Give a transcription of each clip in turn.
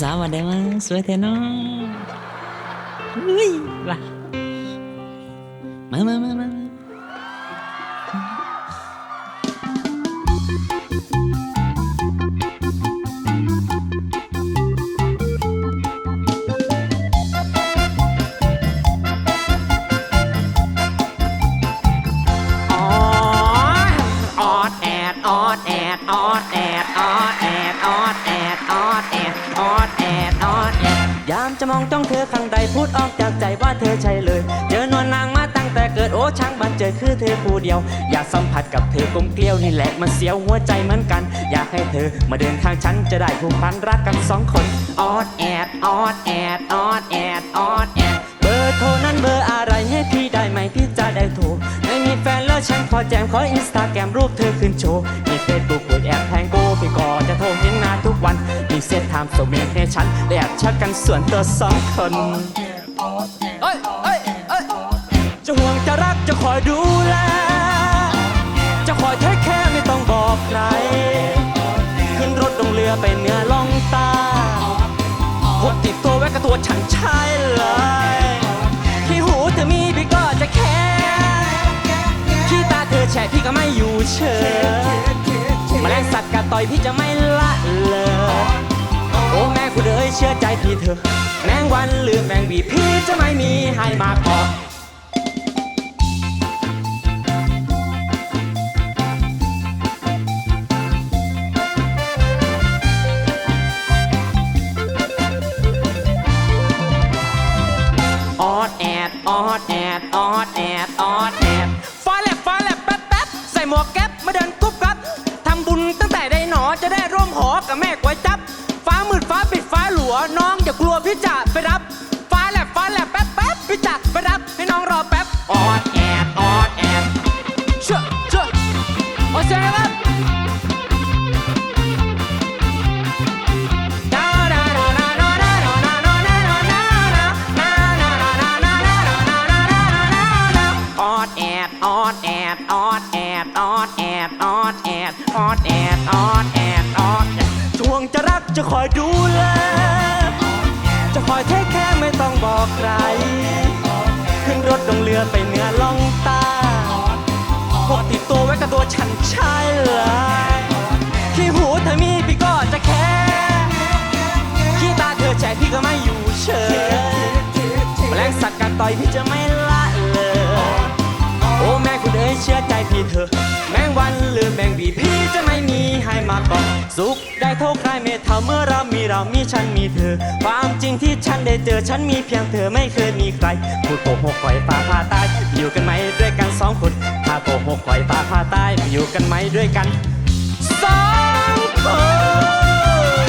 สาววันใดมาสวยแท้เน้องเฮ้ยว่ะมามามามาออดแอดออดแอดออดแอดออดแอดออดแอดามจะมองจ้องเธอข้างใดพูดออกจากใจว่าเธอใช่เลย เจอนวลนางมาตั้งแต่เกิดโอ้ช่างบันเจอคือเธอผู้เดียว อยากสัมผัสกับเธอกลมเกลียวนี่แหละมันเสียวหัวใจเหมือนกัน อยากให้เธอมาเดินข้างฉันจะได้ผูกพันรักกันสองคนออดแอดออดแอดออดแอดออดแอดเบอร์โทรนั้นเบอร์อะไรให้พี่ได้ไหมพี่จะได้โทรไม่มีแฟนแล้วฉันขอแจมขออินสตาแกรมรูปเธอขึ้นโชว์มีเฟซบุ๊กเปิดแอ เซตไทม์โซเมนให้ฉันได้แอบชักกันส่วนตัวสองคนเอ้ยเอ้ยเอ้ยจะห่วงจะรักจะคอยดูแล จะคอยเทคแค่ไม่ต้องบอกใครขึ้นรถลงเรือไปเหนือล่องใตาพกติดตัวไว้กับตัวฉันใช่เลยที่หูเธอมีพี่ก็จะแค่ที่ตาเธอแฉะพี่ก็ไม่อยู่เฉยแมลงสัตว์กัดต่อยพี่จะไม่ละ เอ้ยเชื่อใจพี่เถอะแมงวันหรือแมงวีพี่จะไม่มีให้มาเกาะออดแอดออดแอดออดแอดออดแอดฟ้าแลบฟ้าแลบแป๊บแป๊บใส่หมวกแก๊ปมาเดินกุ๊บกับทำบุญตั้งแต่ได้หนอจะได้ร่วมหอกับแม่กวยจับ ฟ้ามืดฟ้าปิดัวน้องอย่ากลัวพี่จะไปรับ ฟ้าแหลบฟ้าแหลบแป๊บแป๊บพี่จะไปรับให้น้องรอแป๊บออดแอดออดแอดเชื่อเชื่อโอเชียครับอดแอดออดแอดออดแอดออดแอดออดแอดออดแอดออดห่วงจะรักจะคอยดูแล ใคร ขึ้นรถลงเรือไปเหนือล่องใตาพกติดตัวไว้กับตัวฉันใช่เลยที่หูเธอมีพี่ก็จะแค่ขี้ตาเธอแฉพี่ก็ไม่อยู่เฉยแมลงสัตว์กัดต่อยพี่จะไม่ละเลยโอ้แม่คุณเอ้ยเชื่อใจพี่เถอะแมงวันหรือแมงบีพี่จะไม่มีให้มาก่อนสุข เรามีเรามีฉันมีเธอ ความจริงที่ฉันได้เจอฉันมีเพียงเธอไม่เคยมีใครพูดโกหกคอยฟ้าผ่าตายอยู่กันไหมด้วยกันสองคนถ้าโกหกคอยฟ้าผ่าตายอยู่กันไหมด้วยกันสองคน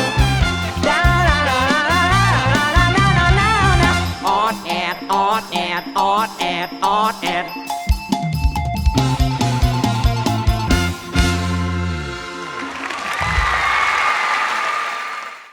ออดแอดออดแอดออดแอดออด